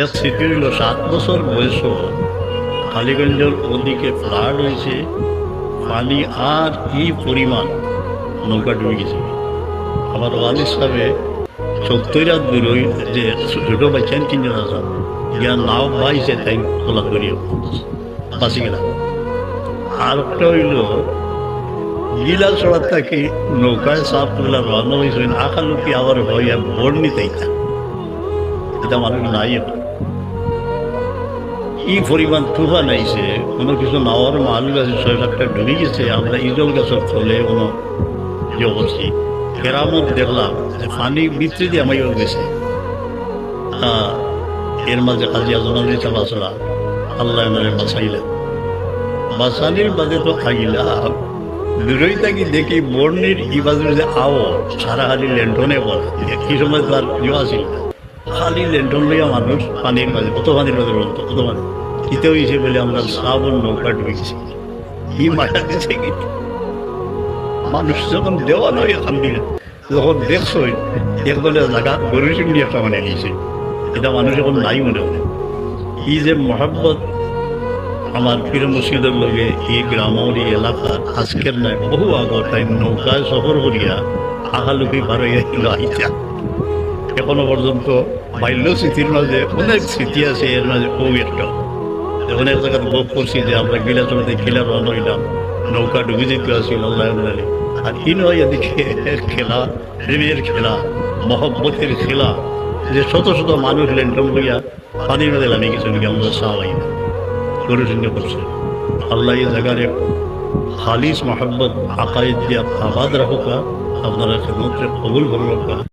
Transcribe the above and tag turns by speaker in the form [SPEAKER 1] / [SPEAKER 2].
[SPEAKER 1] এর স্মৃতি হইল সাত বছর বয়স কালীগঞ্জের ওদিকে ফ্লাড হয়েছে। পানি আর কি পরিমাণ নৌকা ডুবে গেছে। আমার ওয়ালিদ সাহেবে রাত দূরই যে ছোট বাচ্চান তিনজন আসা গিয়া নাও পাইছে তাই তোলা করিয়ে বাঁচি গেলাম। আর একটা হইল গিলা চড়ার থাকি নৌকায় সাপ তুলা রওনা হয়েছিল আকালুকি আবার হইয়া বোর্ড নিতেই না এটা মানুষ নাই কি পরিমাণ তুফান আইছে, কোনো কিছু নাওয়ার মাল গাছে ছয় লাখটা ডুবে গেছে, আমরা ইজল গাছের ফলে কোনো যে অবস্থি। কেরামত দেখলাম যে পানি ভিতরে দিয়ে আমার গেছে। হ্যাঁ এর মাঝে কাজী আজমান চালাচলা আল্লাহ মানে বাঁচাইলেন। বাঁচানির বাদে তো খাইলাম দূরই থাকি দেখি বর্ণির ইবাজুর যে আও সারা খালি লেন্টনে বলে। কি সময় তার ইয়ে আসিল। খালি লেন্টন লইয়া মানুষ পানির মাঝে, কত পানির মাঝে বলতো? কত পানি? ইতেও হিসেবে বলে আমরা শ্রাবণ নৌকা ঢুকেছি কি মায়া দিছে কি? মানুষ যখন দেওয়া নয়, আলহামদুলিল্লাহ। যখন দেখছ একদলে জায়গা গরু সিংড়ি একটা মানে নিয়েছে এটা মানুষ এখন নাই মনে হয়। এই যে মহাব্বত আমার পীর মুর্শিদের লগে এই গ্রামের এই এলাকার আজকের নয় বহু আগর তাই নৌকায় সফর করিয়া আহালুকি গেল আইতা। এখনও পর্যন্ত বাল্য স্মৃতির মাঝে, অনেক স্মৃতি আছে এর মাঝে খুব একটা। অনেক জায়গায় ভোগ করছি যে আমরা গিলা চলতে গিলা রওনা হইলাম নৌকা ডুবে যেতে আসিল আল্লাহ আর কি নয় এদিকে খেলা, প্রেমের খেলা, মহব্বতের খেলা, যে শত শত মানুষ লেন্টন লইয়া পানির মধ্যে নামে গেছে ওদিকে আমরা সাহাই গরু সঙ্গে করছে আল্লাহ এই জায়গার খালিস মোহাম্মদ আকাইদ দিয়া আবাদ রাখুকা আপনারা খেদমতরে কবুল করুকা